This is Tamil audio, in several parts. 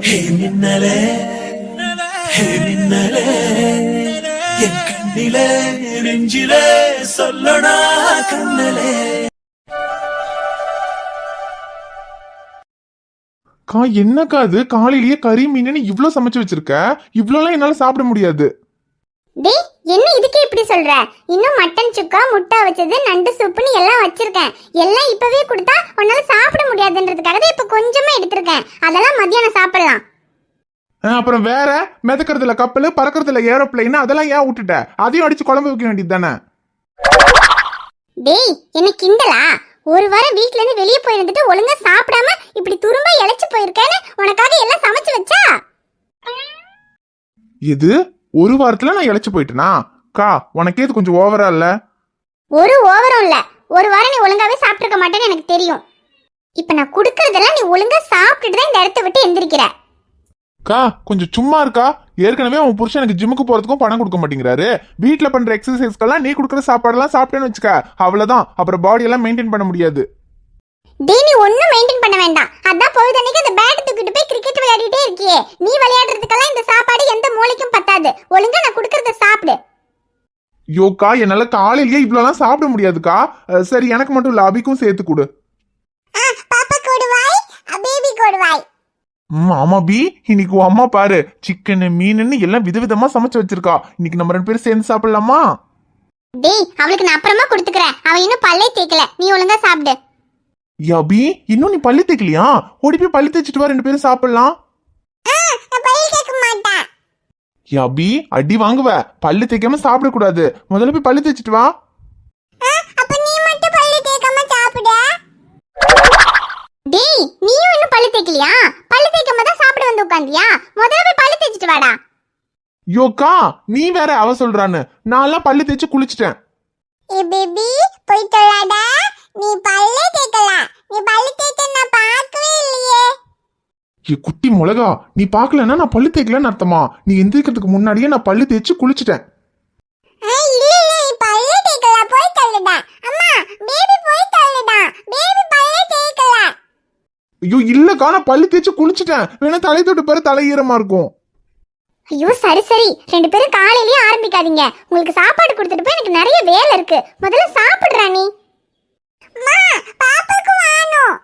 ஹே மின்னலே ஹே மின்னலே என் கண்ணிலே நெஞ்சிலே சொல்லடா கண்ணலே. கா என்னக்கா அது காலையிலேயே கறி மீன் இவ்வளோ சமைச்சு வச்சிருக்க? இவ்வளோலாம் என்னால் சாப்பிட முடியாது. டேய் என்ன இதுக்கே இப்படி சொல்ற? இன்னும் மட்டன் சுக்கா முட்டை வச்சது நண்டு சூப்புன்னு எல்லாம் வச்சிருக்கேன். எல்லாம் இப்பவே கொடுத்தா உன்னால சாப்பிட முடியாதுன்றதுக்காக தான் இப்ப கொஞ்சமா எடுத்திருக்கேன். அதெல்லாம் மத்தியானம் சாப்பிடலாம். அப்புறம் வேற மிதக்கறதுல கப்பல் பறக்கறதுல ஏரோப்ளைன் அதெல்லாம் ஏன் விட்டுட்ட? அதையும் அடிச்சு குழம்பு வைக்க வேண்டியது தானே டேய் என்ன கிண்டலா? ஒரு வாரம் வீட்ல இருந்து வெளியே போயிருந்துட்டு ஒழுங்கா சாப்பிடாம இப்படி துரும்ப இழைச்சு போயிருக்கேன்னு உனக்காக எல்லாம் சமைச்சு வச்சா? இது? ஒரு வாரத்துல நான் இழைச்சு போயிட்டேனா? கா உனக்கே இது கொஞ்சம் ஓவரா இல்ல? ஒரு ஓவரும் இல்ல. ஒரு வாரம் நீ ஒழுங்காவே சாப்பிட்டுருக்க மாட்டேன்னு எனக்கு தெரியும். இப்ப நான் குடுக்கறதெல்லாம் நீ ஒழுங்கா சாப்பிட்டுட்டு தான் இந்த இடத்த விட்டு எந்திரிக்கிற. கா கொஞ்சம் சும்மா இருக்கா? ஏற்கனவே உன் புருஷன் எனக்கு ஜிம்முக்கு போறதுக்கும் பணம் கொடுக்க மாட்டேங்கிறாரு. வீட்ல பண்ற எக்ஸசைஸ்க்கெல்லாம் நீ கொடுக்குற சாப்பாடெல்லாம் சாப்பிட்டேன்னு வச்சுக்க. அவ்வளவுதான். அப்புறம் பாடி எல்லாம் மெயின்டைன் பண்ண முடியாது. டேய் நீ ஒண்ணும் மெயின்டைன் பண்ண வேண்டாம். அதான் பொழுதன்னைக்கு அந்த பேட் தூக்கிட்டு போய் கிரிக்கெட் விளையாடிட்டே இருக்கியே. நீ விளையாடுறதுக்கெல்லாம் இந்த சாப்பாடு எந்த மூளைக்கும் பத்தாது. ஒழுங்கா நான் குடுக்கறத சாப்பிடு. யோக்கா என்னால காலையிலேயே இவ்வளோலாம் சாப்பிட முடியாதுக்கா. சரி எனக்கு மட்டும் இல்ல அபிக்கும் சேர்த்து கொடு. பாப்பா கொடுவாய் பேபி கொடுவாய். ம் ஆமா பி. இன்னைக்கு உன் அம்மா பாரு சிக்கன் மீனுன்னு எல்லாம் விதவிதமா சமைச்சு வச்சிருக்கா. இன்னைக்கு நம்ம ரெண்டு பேரும் சேர்ந்து சாப்பிடலாமா? டேய் அவளுக்கு நான் அப்புறமா கொடுத்துக்கறேன். அவ இன்னும் பல்லே தேய்க்கல. நீ ஒழுங்கா சாப்பிடு. யா பி இன்னும் நீ பள்ளி தேய்க்கலையா? ஓடி போய் பள்ளி தேய்ச்சிட்டு வா ரெண்டு பேரும் சாப்பிடலாம். நான் பல்லே தேய்க்க மாட்டேன். யா பி அடி வாங்குவ. பல்லு தேய்க்காம சாப்பிடக்கூடாது. முதல்ல போய் பல்லு தேய்ச்சிட்டு வா. டேய் நீயும் இன்னும் பல்லு தேய்க்கலையா? பல்லு தேய்க்காம தான் சாப்பிட வந்து உட்காந்தியா முதல்ல போய் பல்லு தேய்ச்சிட்டு வாடா. யோக்கா நீ வேற அவ சொல்றான்னு. நான்லாம் பல்லு தேய்ச்சி குளிச்சிட்டேன். ஏ பேபி போய் தொழாடா நீ பல்லே தேய்க்கல நீ பல்லு தேய்க்க நான் பார்க்கவே இல்லையே. ஏ குட்டி மிளகா நீ பார்க்கலன்னா நான் பல்லு தேய்க்கலன்னு அர்த்தமா? நீ எந்திரிக்கிறதுக்கு முன்னாடியே நான் பல்லு தேய்ச்சி குளிச்சிட்டேன். ஐயோ இல்லக்கா நான் பல்லு தேய்ச்சி குளிச்சிட்டேன். வேணா தலை தொட்டு பாரு தலை ஈரமா இருக்கும். ஐயோ சரி சரி. ரெண்டு பேரும் காலையிலயே ஆரம்பிக்காதீங்க. உங்களுக்கு சாப்பாடு கொடுத்துட்டு போய் எனக்கு நிறைய வேலை இருக்கு. முதல்ல சாப்பிடுறா நீ பாப்பாக்கு வேணும்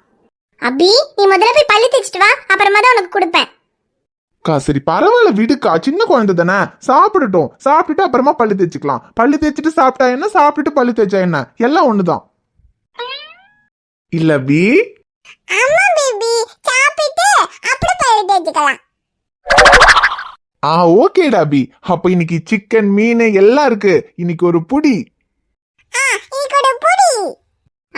அபி நீ முதல்ல போய் பல்லு தேய்ச்சிட்டு வா. அப்புறமா தான் உனக்கு கொடுப்பேன். அக்கா சரி பரவாயில்ல விடுக்கா. சின்ன குழந்தை தானே. சாப்பிடட்டும். சாப்பிட்டுட்டு அப்புறமா பல்லு தேய்ச்சிக்கலாம். பல்லு தேய்ச்சிட்டு சாப்பிட்டா என்ன? சாப்பிட்டுட்டு பல்லு தேய்ச்சா என்ன? எல்லாம் ஒண்ணுதான். இல்ல பி ஆமா பேபி. சாப்பிட்டு அப்புறம் பல்லு தேய்ச்சிக்கலாம். ஆ ஓகேடா பி அப்ப இன்னைக்கு சிக்கன் மீன் எல்லாம் இருக்கு. இன்னைக்கு ஒரு புடி.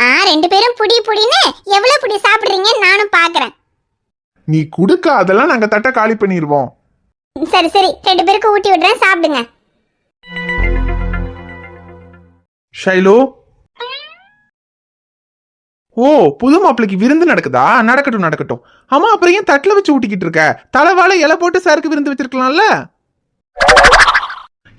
ஆ ரெண்டு பேரும் புடி புடின்னு எவ்வளவு புடி சாப்பிடுறீங்கன்னு நானும் பாக்குறேன். நீ குடுக்க அதெல்லாம் நாங்க தட்டை காலி பண்ணிடுவோம் சரி சரி ரெண்டு பேருக்கு ஊட்டி விடுறேன் சாப்பிடுங்க. ஷைலோ? ஓ புது மாப்பிளைக்கு விருந்து நடக்குதா? நடக்கட்டும் நடக்கட்டும். ஆமா அப்புறம் ஏன் தட்டுல வச்சு ஊட்டிக்கிட்டு இருக்க? தலைவாழை இலை போட்டு சருக்கு விருந்து வச்சிருக்கலாம்ல?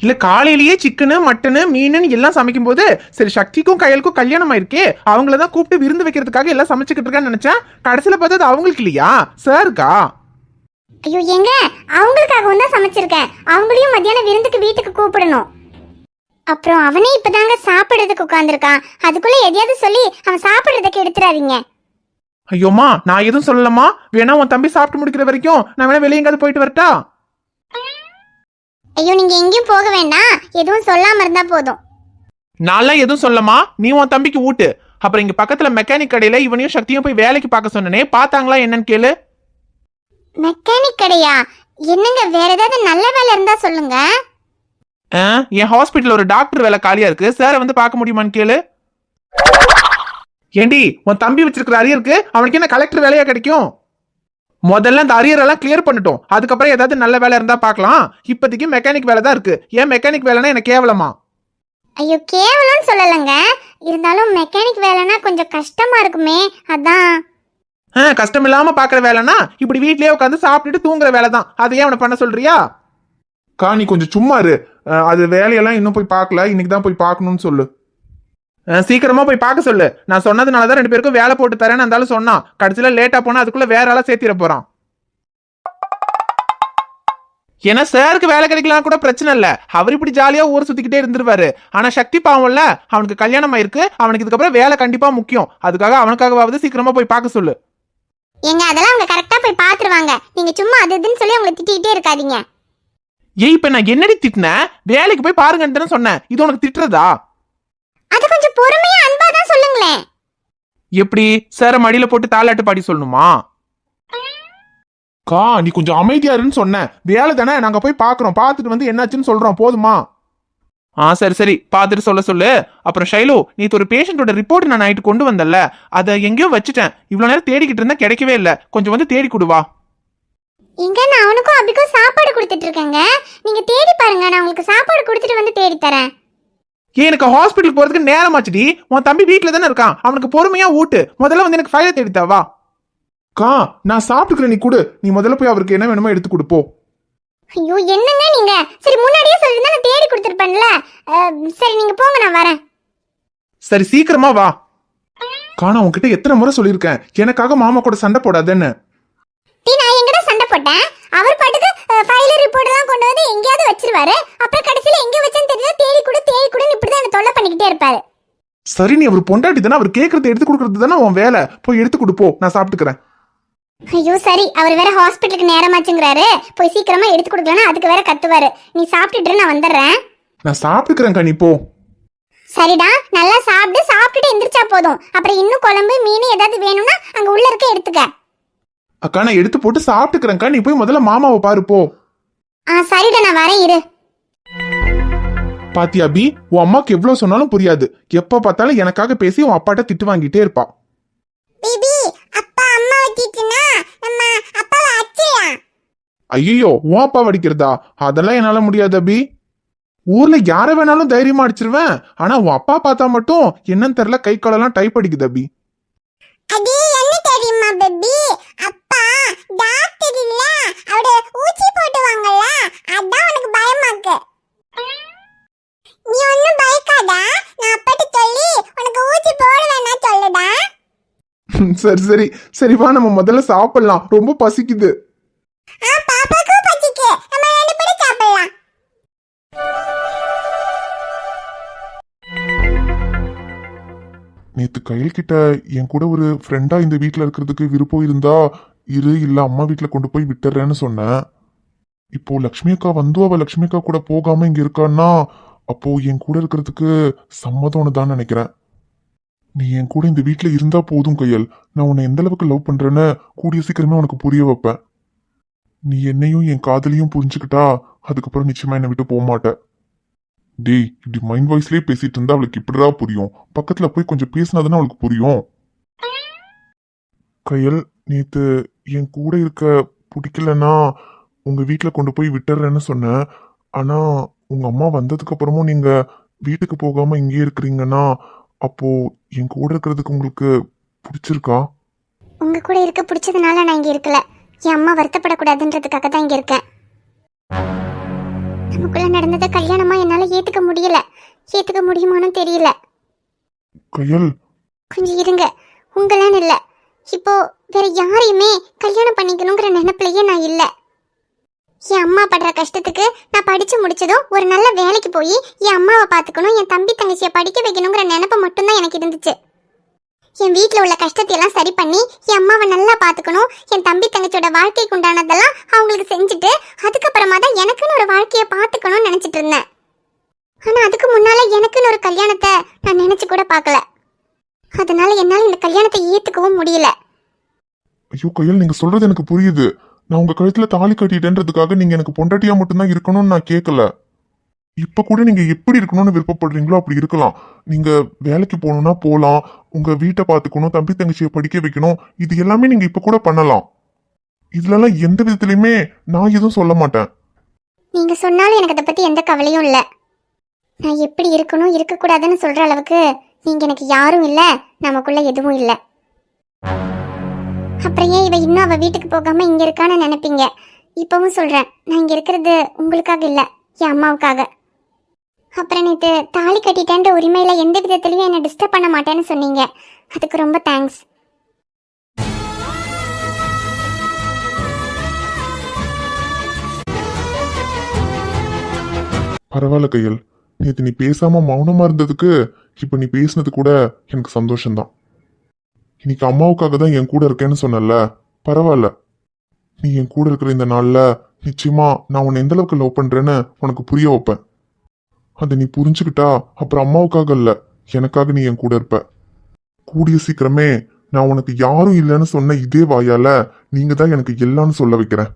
இல்ல காலையிலேயே சிக்கனு மட்டனு மீனுன்னு எல்லாம் சமைக்கும் போது சரி சக்திக்கும் கையலுக்கும் கல்யாணம் ஆயிருக்கே அவங்கள தான் கூப்பிட்டு விருந்து வைக்கிறதுக்காக எல்லாம் சமைச்சுக்கிட்டு இருக்கான்னு நினைச்சேன். கடைசியில பார்த்தா அது அவங்களுக்கு இல்லையா? சாருக்கா ஐயோ எங்க அவங்களுக்காகவும் தான் சமைச்சிருக்கேன். அவங்களையும் மத்தியானம் விருந்துக்கு வீட்டுக்கு கூப்பிடணும். அப்புறம் அவனே இப்பதாங்க சாப்பிடுறதுக்கு உட்காந்துருக்கான் அதுக்குள்ள எதையாவது சொல்லி அவன் சாப்பிடுறதுக்கு எடுத்துறாதீங்க ஐயோமா நான் எதுவும் சொல்லலமா வேணா உன் தம்பி சாப்பிட்டு முடிக்கிற வரைக்கும் நான் வேணா வெளியே எங்காவது போயிட்டு வரட்டா? ஐயோ நீங்க எங்கேயும் போக வேண்டாம். எதுவும் சொல்லாம இருந்தா போதும். நான்லாம் எதுவும் சொல்லமா? நீ உன் தம்பிக்கு ஊட்டு. அப்புறம் இங்க பக்கத்துல மெக்கானிக் கடையில இவனையும் சக்தியும் போய் வேலைக்கு பார்க்க சொன்னனே பார்த்தாங்களா என்னன்னு கேளு. மெக்கானிக் கடையா? என்னங்க வேற ஏதாவது நல்ல வேலை இருந்தா சொல்லுங்க. என் ஹாஸ்பிட்டல் ஒரு டாக்டர் வேலை காலியா இருக்கு. சாரை வந்து பார்க்க முடியுமான்னு கேளு. ஏண்டி உன் தம்பி வச்சிருக்கிற அரியருக்கு அவனுக்கு என்ன கலெக்டர் வேலையா கிடைக்கும்? முதல்ல அந்த அரியர் எல்லாம் கிளியர் பண்ணட்டும். அதுக்கப்புறம் ஏதாவது நல்ல வேலை இருந்தா பார்க்கலாம். இப்போதைக்கு மெக்கானிக் வேலை தான் இருக்கு. ஏன் மெக்கானிக் வேலைன்னா எனக்கு கேவலமா? ஐயோ கேவலம்னு சொல்லலைங்க. இருந்தாலும் மெக்கானிக் வேலைன்னா கொஞ்சம் கஷ்டமா இருக்குமே. அதான். ஆ, கஷ்டம் இல்லாம பாக்குற வேலைன்னா இப்படி வீட்லயே உட்காந்து சாப்பிட்டுட்டு தூங்குற வேலை தான். அதை ஏன் அவனை பண்ண சொல்றியா? கா நீ கொஞ்சம் சும்மா இரு. அஹ், அது வேலையெல்லாம் இன்னும் போய் பார்க்கல. இன்னைக்கு தான் போய் பார்க்கணும்னு சொல்லு. சீக்கிரமா போய் பார்க்க சொல்லு. நான் சொன்னதுனால தான் ரெண்டு பேருக்கும் வேலை போட்டு தரேன்னு இருந்தாலும் சொன்னான். கடைசியில லேட்டா போனா அதுக்குள்ள வேற ஆளா சேர்த்திட போறான். ஏன்னா சாருக்கு வேலை கிடைக்கலாம் கூட பிரச்சனை இல்ல. அவர் இப்படி ஜாலியா ஊர் சுத்திக்கிட்டே இருந்துருவாரு. ஆனா சக்தி பாவம்ல அவனுக்கு கல்யாணம் ஆயிருக்கு. அவனுக்கு இதுக்கப்புறம் வேலை கண்டிப்பா முக்கியம். அதுக்காக அவனுக்காகவாவது சீக்கிரமா போய் பார்க்க சொல்லு. எங்க அதெல்லாம் அவங்க கரெக்டா போய் பாத்துருவாங்க நீங்க சும்மா அது இதுன்னு சொல்லி அவங்களை திட்டிக்கிட்டே இருக்காதீங்க. ஏய் இப்ப நான் என்னடி திட்டினேன்? வேலைக்கு போய் பாருங்கன்னு தானே சொன்னேன். இது உனக்கு திட்டுறதா? அது கொஞ்சம் பொறுமையா அன்பா தான் சொல்லுங்களேன். எப்படி? சார மடியில போட்டு தாலாட்டு பாடி சொல்லணுமா? கா நீ கொஞ்சம் அமைதியா இருன்னு சொன்னேன் வேலை தானே நாங்க போய் பாக்குறோம். பார்த்துட்டு வந்து என்னாச்சுன்னு சொல்றோம். போதுமா? ஆ சரி சரி. பார்த்துட்டு சொல்ல சொல்லு. அப்புறம் ஷைலு நீ ஒரு பேஷண்டோட ரிப்போர்ட் நான் நைட்டு கொண்டு வந்தல அதை எங்கேயோ வச்சுட்டேன். இவ்வளவு நேரம் தேடிக்கிட்டு இருந்தா கிடைக்கவே இல்லை. கொஞ்சம் வந்து தேடி கொடுவா இங்க நான் அவனுக்கும் அபிக்கும் சாப்பாடு கொடுத்துட்டு இருக்கேங்க. நீங்க தேடி பாருங்க. நான் உங்களுக்கு சாப்பாடு கொடுத்துட்டு வந்து தேடி தரேன். எனக்கு ஹாஸ்பிட்டல் போறதுக்கு நேரமாச்சுடி உன் தம்பி வீட்ல தானே இருக்கான். அவனுக்கு பொறுமையா ஊட்டு. முதல்ல வந்து எனக்கு ஃபைலை தேடி தவா கா நான் சாப்பிட்டுக்கிறேன். நீ கொடு. நீ முதல்ல போய் அவருக்கு என்ன வேணுமோ எடுத்து கொடுப்போ ஐயோ என்னங்க நீங்க? சரி முன்னாடியே சொல்லிருந்தா நான் தேடி கொடுத்துருப்பேன்ல. சரி நீங்க போங்க நான் வரேன். சரி சீக்கிரமா வா. காணா உன்கிட்ட எத்தனை முறை சொல்லியிருக்கேன். எனக்காக மாமா கூட சண்டை போடாதேன்னு. நான் எங்கிட்ட சண்டை போட்டேன். அவர் பாட்டுக்கு ஃபைல் ரிப்போர்ட் எல்லாம் கொண்டு வந்து எங்கேயாவது வச்சிருவாரு. அப்புறம் கடைசியில எங்க வச்சேன்னு தெரியல தேடி கொடு தேடி கொடுன்னு இப்படிதான் என்ன தொல்லை பண்ணிக்கிட்டே இருப்பாரு. சரி நீ அவர் பொண்டாட்டி தானே அவர் கேட்கறத எடுத்து கொடுக்கறது தானே உன் வேலை. போய் எடுத்து கொடுப்போ நான் சாப்பிட்டுக்கிறேன். ஐயோ சரி அவர் வேற ஹாஸ்பிட்டலுக்கு நேரமாச்சுங்கிறாரு. போய் சீக்கிரமா எடுத்து கொடுக்கலன்னா அதுக்கு வேற கத்துவாரு. நீ சாப்பிட்டுட்டு நான் வந்துடுறேன். நான் சாப்பிட்டுக்கிறேன் கனி போ. சரிடா நல்லா சாப்பிட்டு சாப்பிட்டுட்டு எந்திரிச்சா போதும். அப்புறம் இன்னும் குழம்பு மீன் ஏதாவது வேணும்னா அங்க உள்ள இருக்க எடுத்துக்க. அக்கா நான் எடுத்து போட்டு சாப்பிட்டுக்கிறேன்க்கா. நீ போய் முதல்ல மாமாவை பாரு போ. ஆ சரிடா நான் வரேன் இரு. பாத்தியா பி உன் அம்மாக்கு எவ்வளவு சொன்னாலும் புரியாது. எப்ப பார்த்தாலும் எனக்காக பேசி உன் அப்பாட்ட திட்டு வாங்கிட்டே இருப்பா. பிபி அப்பா அம்மா வச்சிட்டுனா நம்ம அப்பாவை அச்சிடலாம் ஐயோ உன் அப்பா வடிக்கிறதா அதெல்லாம் என்னால முடியாது அபி. ஊர்ல யார வேணாலும் தைரியமா அடிச்சிருவேன். ஆனா உன் அப்பா பார்த்தா மட்டும் என்னன்னு தெரியல கை காலெல்லாம் டைப் அடிக்குது அபி. அது என்ன தெரியுமா பேபி? டாக்டர் இல்ல அவட ஊசி போட்டுவாங்கல்ல? அதான் உனக்கு பயமாக்கு. நீ ஒன்னும் பயக்காதா. நான் அப்பாட்ட சொல்லி உனக்கு ஊசி போட வேணாம் சொல்லுடா. சரி சரி. சரி வா நம்ம முதல்ல சாப்பிடலாம். ரொம்ப பசிக்குது. ஆ பாப்பாக்கும் பச்சிக்கு நம்ம ரெண்டு பேரும் சாப்பிடலாம். நேத்து கையில் கிட்ட என் கூட ஒரு ஃப்ரெண்டா இந்த வீட்ல இருக்கிறதுக்கு விருப்பம் இருந்தா இரு இல்லை அம்மா வீட்டில் கொண்டு போய் விட்டுறேன்னு சொன்னேன் இப்போ லக்ஷ்மி அக்கா வந்து அவள் லக்ஷ்மி அக்கா கூட போகாம இங்க இருக்கான்னா அப்போ என் கூட இருக்கிறதுக்கு சம்மதம்னு தான் நினைக்கிறேன். நீ என் கூட இந்த வீட்டில் இருந்தா போதும் கையல். நான் உன்னை எந்த அளவுக்கு லவ் பண்றேன்னு கூடிய சீக்கிரமே உனக்கு புரிய வைப்பேன். நீ என்னையும் என் காதலையும் புரிஞ்சுக்கிட்டா அதுக்கப்புறம் நிச்சயமா என்னை விட்டு போக மாட்டேன் டேய் இப்படி மைண்ட் வாய்ஸ்லயே பேசிட்டு இருந்தா அவளுக்கு இப்படிடா புரியும். பக்கத்துல போய் கொஞ்சம் பேசினாதானே அவளுக்கு புரியும். கையல் நேத்து என் கூட இருக்க பிடிக்கலன்னா உங்க வீட்ல கொண்டு போய் விட்டுறேன்னு சொன்னேன். ஆனா உங்க அம்மா வந்ததுக்கு அப்புறமும் நீங்க வீட்டுக்கு போகாம இங்கேயே இருக்கிறீங்கன்னா அப்போ என் கூட இருக்கிறதுக்கு உங்களுக்கு பிடிச்சிருக்கா? உங்க கூட இருக்க பிடிச்சதுனால நான் இங்க இருக்கல. என் அம்மா வருத்தப்படக்கூடாதுன்றதுக்காக தான் இங்க இருக்கேன். நமக்குள்ள நடந்ததை கல்யாணமா என்னால ஏத்துக்க முடியல. ஏத்துக்க முடியுமான்னு தெரியல. கையல். கொஞ்சம் இருங்க. உங்களான்னு இல்ல. இப்போ வேற யாரையுமே கல்யாணம் பண்ணிக்கணுங்கிற நினைப்புலயே நான் இல்லை. என் அம்மா படுற கஷ்டத்துக்கு நான் படிச்சு முடிச்சதும் ஒரு நல்ல வேலைக்கு போய் என் அம்மாவை பார்த்துக்கணும் என் தம்பி தங்கச்சியை படிக்க வைக்கணுங்கிற நினப்பு மட்டும்தான் எனக்கு இருந்துச்சு. என் வீட்டில் உள்ள கஷ்டத்தையெல்லாம் சரி பண்ணி என் அம்மாவை நல்லா பார்த்துக்கணும் என் தம்பி தங்கச்சியோட வாழ்க்கைக்கு உண்டானதெல்லாம் அவங்களுக்கு செஞ்சுட்டு அதுக்கப்புறமா தான் எனக்குன்னு ஒரு வாழ்க்கையை பார்த்துக்கணும்னு நினச்சிட்டு இருந்தேன். ஆனால் அதுக்கு முன்னால் எனக்குன்னு ஒரு கல்யாணத்தை நான் நினச்சி கூட பார்க்கல. அதனால என்னால் இந்த கல்யாணத்தை ஏற்றுக்கவும் முடியல. ஐயோ கையல் நீங்க சொல்றது எனக்கு புரியுது. நான் உங்க கழுத்துல தாலி கட்டிட்டேன்றதுக்காக நீங்க எனக்கு பொண்டாட்டியா மட்டும்தான் இருக்கணும்னு நான் கேட்கல இப்ப கூட நீங்க எப்படி இருக்கணும்னு விருப்பப்படுறீங்களோ அப்படி இருக்கலாம். நீங்க வேலைக்கு போகணும்னா போகலாம் உங்க வீட்டை பார்த்துக்கணும் தம்பி தங்கச்சியை படிக்க வைக்கணும். இது எல்லாமே நீங்க இப்ப கூட பண்ணலாம். இதுலலாம் எந்த விதத்துலயுமே நான் எதுவும் சொல்ல மாட்டேன். நீங்கள் சொன்னாலும் எனக்கு அதை பற்றி எந்த கவலையும் இல்லை. நான் எப்படி இருக்கணும் இருக்கக்கூடாதுன்னு சொல்கிற அளவுக்கு நீங்கள் எனக்கு யாரும் இல்லை நமக்குள்ள எதுவும் இல்லை. அப்புறம் ஏன் இவ இன்னும் அவள் வீட்டுக்கு போகாமல் இங்கே இருக்கான்னு நினைப்பீங்க? இப்போவும் சொல்கிறேன் நான் இங்கே இருக்கிறது உங்களுக்காக இல்லை என் அம்மாவுக்காக. அப்புறம் நேற்று தாலி கட்டிட்டேன்ற உரிமையில் எந்த விதத்துலையும் என்னை டிஸ்டர்ப் பண்ண மாட்டேன்னு சொன்னீங்க. அதுக்கு ரொம்ப தேங்க்ஸ் பரவாயில்ல கையல் நேத்து நீ பேசாம மௌனமா இருந்ததுக்கு இப்போ நீ பேசினது கூட எனக்கு சந்தோஷம்தான். இன்னைக்கு அம்மாவுக்காக தான் என் கூட இருக்கேன்னு சொன்னல பரவாயில்ல. நீ என் கூட இருக்கிற இந்த நாளில் நிச்சயமா நான் உன்னை எந்த அளவுக்கு லவ் பண்ணுறேன்னு உனக்கு புரிய வைப்பேன். அதை நீ புரிஞ்சுக்கிட்டா அப்புறம் அம்மாவுக்காக இல்லை எனக்காக நீ என் கூட இருப்ப. கூடிய சீக்கிரமே நான் உனக்கு யாரும் இல்லைன்னு சொன்ன இதே வாயால நீங்க தான் எனக்கு எல்லாம்னு சொல்ல வைக்கிறேன்.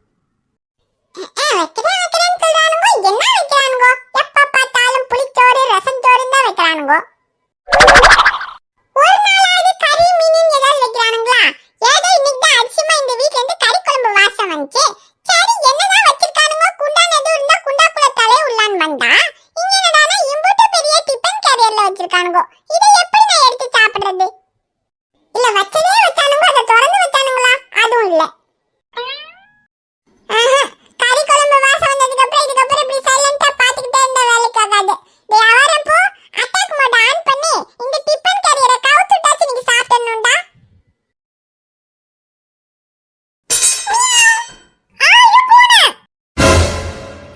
இல்லை கறி குழம்பு வாசம் வந்ததுக்கு அப்புறம் இதுக்கப்புறம் இப்படி சைலண்டா பாத்துக்கிட்டே இருந்த வேலைக்கு ஆகாது டேய் அவரப்போ அட்டாக் மோட் ஆன் பண்ணி இந்த டிபன் கரியரை கவுத்துட்டாச்சு நீங்க சாப்பிடணும்டா.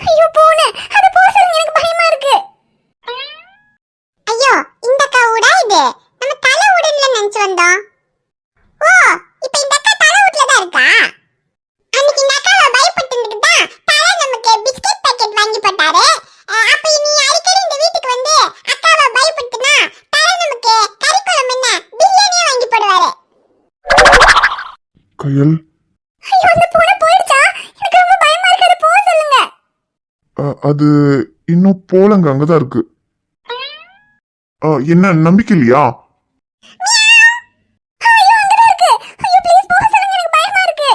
வந்தோம் பூனை அது போக சொல்லுங்க எனக்கு பயமா இருக்கு ஐயோ இந்த அக்கா ஊடா இது நம்ம தலை ஊடன்ல நினைச்சு வந்தோம் ஓ இப்போ இந்த அக்கா தலை வீட்ல தான் இருக்கா அன்னைக்கு இந்த அக்காவை பயப்பட்டுட்டு தான் தலை நமக்கு பிஸ்கட் பாக்கெட் வாங்கி போட்டாரு அஹ் அப்ப நீ அடிக்கடி இந்த வீட்டுக்கு வந்து அக்காவை பயப்பட்டுனா தலை நமக்கு கறி குழம்பு என்ன பிரியாணியே வாங்கி போடுவாரு கையல் ஐயோ அந்த பூனை போயிடுச்சா எனக்கு ரொம்ப பயமா இருக்கு அது போக சொல்லுங்க அ, அது இன்னும் போலங்க அங்கதான் இருக்கு. என்ன நம்பிக்கை இல்லையா ஐயோ அங்கதான் இருக்கு ஐயோ ப்ளீஸ் போக சொல்லுங்க எனக்கு பயமா இருக்கு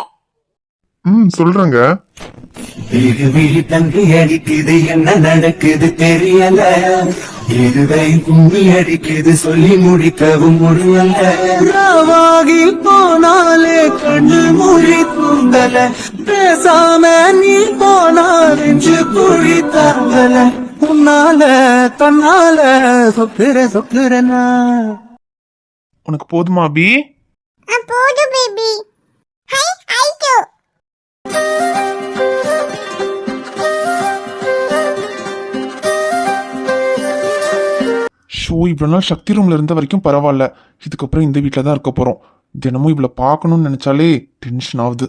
ம் சொல்றேங்க. விழி தங்கி அடிக்குது என்ன நடக்குது தெரியல. இருதை கும்மி அடிக்குது சொல்லி முடிக்கவும் முடியல. போனாலே கண்ணு மொழி தூங்கல. பேசாம நீ போனா நெஞ்சு குழி தாங்கல உன்னால தன்னால சொக்குற சொக்குறனா? உனக்கு போதுமா அபி ஆ, போதும் பேபி ஹை ஷோ இவ்வளோ நாள் சக்தி ரூம்ல இருந்த வரைக்கும் பரவாயில்ல. இதுக்கப்புறம் இந்த வீட்டில் தான் இருக்க போறோம். தினமும் இவ்வளோ பார்க்கணும்னு நினைச்சாலே டென்ஷன் ஆகுது.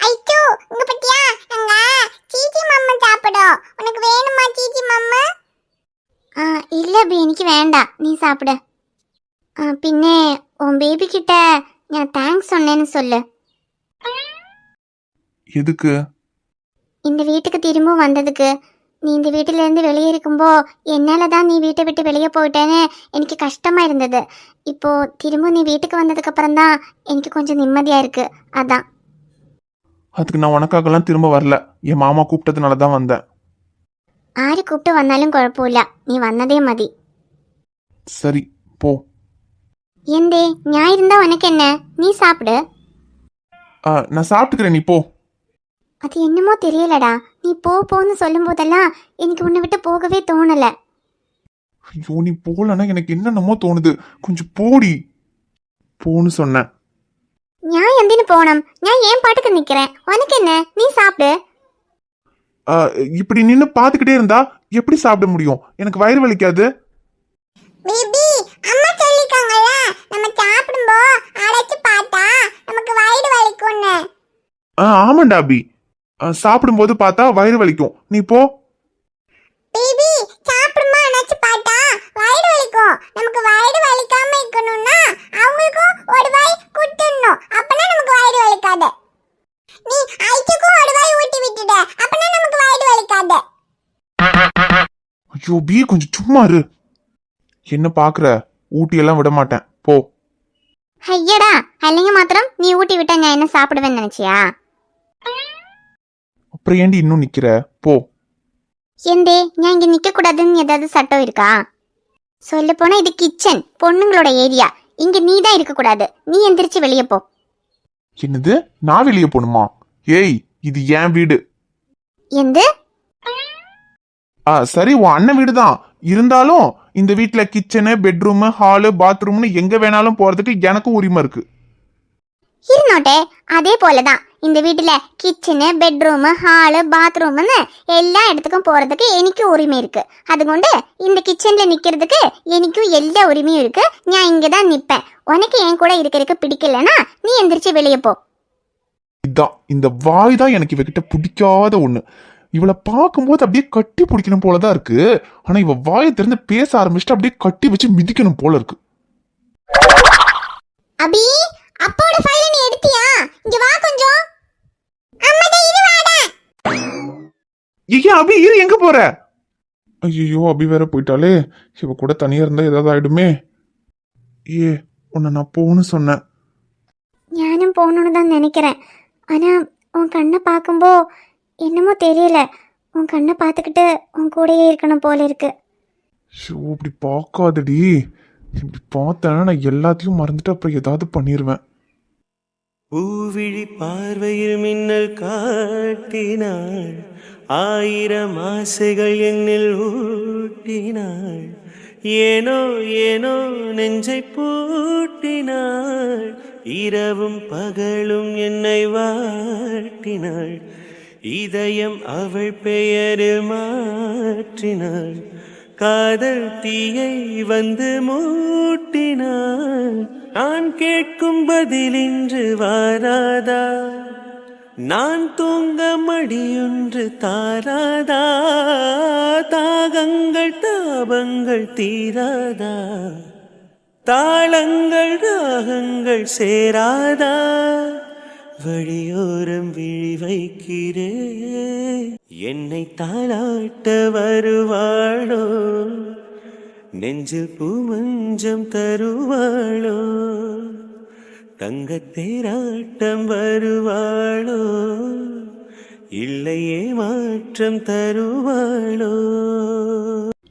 ஐட்டோ இங்க பத்தியா? நாங்க சீச்சி மம்மு சாப்பிடும். உனக்கு வேணுமா சீச்சி மம்மு ஆ இல்ல பி எனக்கு வேண்டாம். நீ சாப்பிடு. ஆ பின்னே உன் பேபி கிட்ட நான் தேங்க்ஸ் சொன்னேன்னு சொல்லு. எதுக்கு? இந்த வீட்டுக்கு திரும்ப வந்ததுக்கு. நீ இந்த வீட்டில இருந்து வெளியே இருக்கும்போ என்னால தான் நீ வீட்டை விட்டு வெளியே போயிட்டேன்னு எனக்கு கஷ்டமா இருந்தது. இப்போ திரும்ப நீ வீட்டுக்கு வந்ததுக்கு அப்புறம் தான் எனக்கு கொஞ்சம் நிம்மதியா இருக்கு. அதான். அதுக்கு நான் உனக்காகலாம் திரும்ப வரல. என் மாமா கூப்பிட்டதுனால தான் வந்தேன். ஆறு கூப்பிட்டு வந்தாலும் குழப்பம் இல்ல. நீ வந்ததே மதி. சரி போ. ஞாயிறு இருந்தா உனக்கு என்ன? நீ சாப்பிடு. ஆ, நான் சாப்பிட்டுக்கிறேன் நீ போ. அது என்னமோ தெரியலடா. நீ போ போன்னு சொல்லும் போதெல்லாம் எனக்கு உன்னை விட்டு போகவே தோணல. ஐயோ நீ போலன்னா எனக்கு என்னென்னமோ தோணுது. கொஞ்சம் போடி. போன்னு சொன்னேன். நான் எந்தின்னு போனோம். நான் ஏன் பாட்டுக்கு நிக்கிறேன்? உனக்கு என்ன? நீ சாப்பிடு. இப்படி நின்று பார்த்துக்கிட்டே இருந்தா எப்படி சாப்பிட முடியும்? எனக்கு வயிறு வலிக்காது. பேபி அம்மா சொல்லிருக்காங்கல்ல நம்ம சாப்பிடும்போ அடைச்சு பார்த்தா நமக்கு வயிறு வலிக்கும்னு. ஆ ஆமாண்டா அபி. சாப்பிடும்போது பார்த்தா வயிறு வலிக்கும். நீ போ. பேபி சாப்பிடுமா அடைச்சு பார்த்தா வயிறு வலிக்கும் நமக்கு வயிறு வலிக்காம இருக்கணும்னா அவங்களுக்கும் ஒரு வாய் குடுத்துடணும் அப்பனா நமக்கு வயிறு வலிக்காது நீ ஐச்சுக்கும் ஒரு வாய் ஊட்டி விட்டுடு அப்பனா நமக்கு வயிறு வலிக்காது ஐயோ பி கொஞ்சம் சும்மா இரு. என்ன பாக்குற? ஊட்டி எல்லாம் விட மாட்டேன். போ. ஐயடா அல்லைங்க மாத்திரம் நீ ஊட்டி விட்டா நான் என்ன சாப்பிடுவேன்னு நினைச்சியா? அப்புறம் ஏண்டி இன்னும் நிக்கிற? போ. எந்தே நான் இங்க நிக்க கூடாதுன்னு ஏதாவது சட்டம் இருக்கா? சொல்ல போனா இது கிச்சன் பொண்ணுங்களோட ஏரியா இங்க நீ தான் இருக்க கூடாது நீ எந்திரிச்சு வெளியே போ. என்னது? நான் வெளியே போகணுமா ஏய் இது என் வீடு. எந்து? சரி உன் அண்ணன் வீடு தான் இருந்தாலும் இந்த வீட்ல கிச்சனு பெட்ரூமு ஹாலு பாத்ரூம்னு எங்க வேணாலும் போறதுக்கு எனக்கும் உரிமை இருக்கு. இருநோட்டே அதே போலதான். இந்த வீட்டுல கிச்சனு பெட்ரூமு ஹாலு பாத்ரூம்னு எல்லா இடத்துக்கும் போறதுக்கு எனக்கு உரிமை இருக்கு. அதுகொண்டு இந்த கிச்சன்ல நிக்கிறதுக்கு எனக்கும் எல்லா உரிமையும் இருக்கு. நான் இங்க தான் நிப்பேன். உனக்கு என் கூட இருக்கிறதுக்கு பிடிக்கலனா நீ எந்திரிச்சு வெளியே போ. இதான் இந்த வாய் தான் எனக்கு இவகிட்ட பிடிக்காத ஒண்ணு. இவளை பார்க்கும்போது அப்படியே கட்டி பிடிக்கணும் போலதான் இருக்கு. ஆனா இவ வாயை திறந்து பேச ஆரம்பிச்சுட்டு அப்படியே கட்டி வச்சு மிதிக்கணும் போல இருக்கு. அபி அப்போட ஃபைல நீ எடுத்தியா? இங்க வா கொஞ்சம். அம்மாடா இது வாடா. ஏய் அபி இரு எங்க போற? ஐயோ அபி வேற போயிட்டாலே இவ கூட தனியா இருந்தா ஏதாவது ஆயிடுமே. ஏ உன்னை நான் போன்னு சொன்னேன். ஞானம் போகணும்னு தான் நினைக்கிறேன் ஆனா உன் கண்ணை பார்க்கும்போது என்னமோ தெரியல. உன் கண்ணை பார்த்துக்கிட்டு உன் கூடயே இருக்கணும் போல இருக்கு. ஷோ இப்படி பார்க்காதடி. இப்படி பார்த்தேன்னா நான் எல்லாத்தையும் மறந்துட்டு அப்புறம் ஏதாவது பண்ணிடுவேன் பூவிழி பார்வையில் மின்னல் காட்டினாள். ஆயிரம் ஆசைகள் என்னில் ஊட்டினாள். ஏனோ ஏனோ நெஞ்சை பூட்டினாள். இரவும் பகலும் என்னை வாட்டினாள். இதயம் அவள் பெயரில் மாற்றினாள். காதல் தீயை வந்து மூட்டினாள். நான் கேட்கும் பதிலின்று வாராதா? நான் தூங்க மடியொன்று தாராதா? தாகங்கள் தாபங்கள் தீராதா? தாளங்கள் ராகங்கள் சேராதா? வழியோரம் விழி வைக்கிறே என்னை தாளாட்ட வருவாளோ? நெஞ்சில் பூமஞ்சம் தருவாளோ? தங்கத்தேராட்டம் வருவாளோ? இல்லையே மாற்றம் தருவாளோ?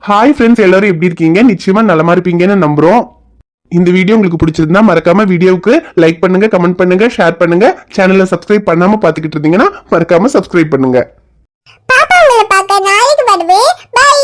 ஹாய் ஃப்ரெண்ட்ஸ் எல்லாரும் எப்படி இருக்கீங்க? நிச்சயமா நலமா இருப்பீங்கன்னு நம்புறோம். இந்த வீடியோ உங்களுக்கு பிடிச்சிருந்தா மறக்காம வீடியோவுக்கு லைக் பண்ணுங்க கமெண்ட் பண்ணுங்க ஷேர் பண்ணுங்க. சேனலை சப்ஸ்கிரைப் பண்ணாம பாத்துக்கிட்டு இருந்தீங்கன்னா மறக்காம சப்ஸ்கிரைப் பண்ணுங்க. பாப்பா உங்களை பார்க்க நாளைக்கு வருவேன். பை